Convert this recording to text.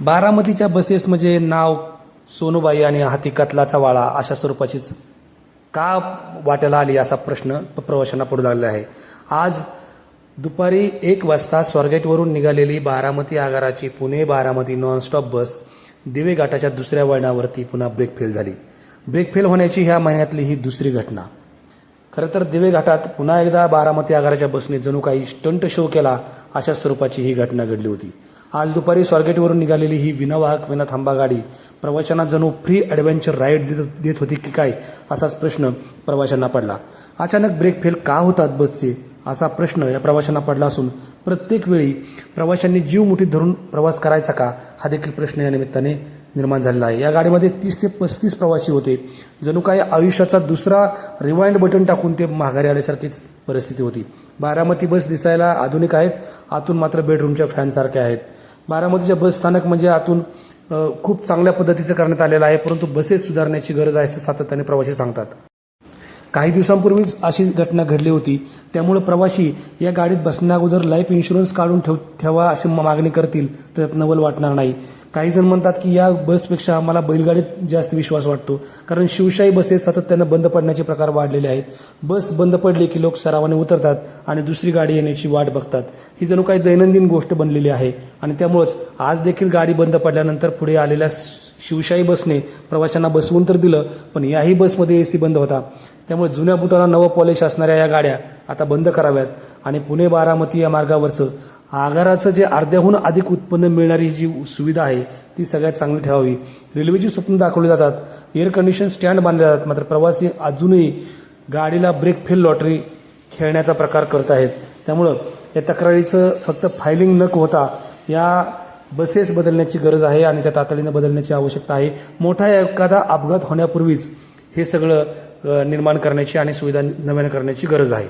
बारामतीच्या बसेस म्हणजे नाव सोनूबाई आणि हाती कतलाचा वाळा अशा स्वरूपाचीच का वाट्याला आली असा प्रश्न प्रवाशांना पडू लागला आहे. आज दुपारी एक वाजता स्वारगेटवरून निघालेली बारामती आगाराची पुणे बारामती नॉनस्टॉप बस दिवे घाटाच्या दुसऱ्या वळणावरती पुन्हा ब्रेक फेल झाली. ब्रेक फेल होण्याची ह्या महिन्यातली ही दुसरी घटना. खरं तर दिवे घाटात पुन्हा एकदा बारामती आगाराच्या बसने जणू काही स्टंट शो केला अशा स्वरूपाची ही घटना घडली होती. आज दुपारी स्वारगेटवरून निघालेली ही विनावाहक विना थांबा गाडी प्रवाशांना जणू फ्री ॲडव्हेंचर राईड देत देत होती की काय असाच प्रश्न प्रवाशांना पडला. अचानक ब्रेक फेल का होतात बसचे असा प्रश्न या प्रवाशांना पडला असून प्रत्येक वेळी प्रवाशांनी जीव मुठीत धरून प्रवास करायचा का हा देखील प्रश्न या निमित्ताने निर्माण झालेला आहे. या गाडीमध्ये तीस ते पस्तीस प्रवासी होते. जणू काही आयुष्याचा दुसरा रिवाइंड बटन टाकून ते माघारी आल्यासारखीच परिस्थिती होती. बारामती बस दिसायला आधुनिक आहेत. आतून मात्र बेडरूमच्या फॅनसारख्या आहेत. बारामतीच्या बस स्थानक म्हणजे आतून खूप चांगल्या पद्धतीचं करण्यात आलेलं आहे परंतु बसेस सुधारण्याची गरज आहे असं सातत्याने प्रवासी सांगतात. काही दिवसांपूर्वीच अशी घटना घडली होती. त्यामुळे प्रवासी या गाडीत बसण्याअगोदर लाईफ इन्शुरन्स काढून ठेव ठेवा अशी मागणी करतील तर नवल वाटणार नाही. काही जण म्हणतात की या बसपेक्षा आम्हाला बैलगाडीत जास्त विश्वास वाटतो. कारण शिवशाही बसेस सातत्यानं बंद पडण्याचे प्रकार वाढलेले आहेत. बस बंद पडली की लोक सरावाने उतरतात आणि दुसरी गाडी येण्याची वाट बघतात. ही जणू काही दैनंदिन गोष्ट बनलेली आहे आणि त्यामुळंच आज देखील गाडी बंद पडल्यानंतर पुढे आलेल्या शिवशाही बसने प्रवाशांना बसवून तर दिलं पण याही बसमध्ये ए सी बंद होता. त्यामुळे जुन्या बुटाला नवं पॉलिश असणाऱ्या या गाड्या आता बंद कराव्यात. आणि पुणे बारामती या मार्गावरचं आगाराचं जे अर्ध्याहून अधिक उत्पन्न मिळणारी जी सुविधा आहे ती सगळ्यात चांगली ठेवावी. रेल्वेची स्वप्न दाखवली जातात. एअर कंडिशन स्टँड बांधले जातात. मात्र प्रवासी अजूनही गाडीला ब्रेक फेल लॉटरी खेळण्याचा प्रकार करत आहेत. त्यामुळं या तक्रारीचं फक्त फायलिंग न होता या बसेस बदलण्याची गरज आहे आणि त्या तातडीनं बदलण्याची आवश्यकता आहे. मोठा एखादा अपघात होण्यापूर्वीच हे सगळं निर्माण करण्याची आणि सुविधा नव्यानं करण्याची गरज आहे.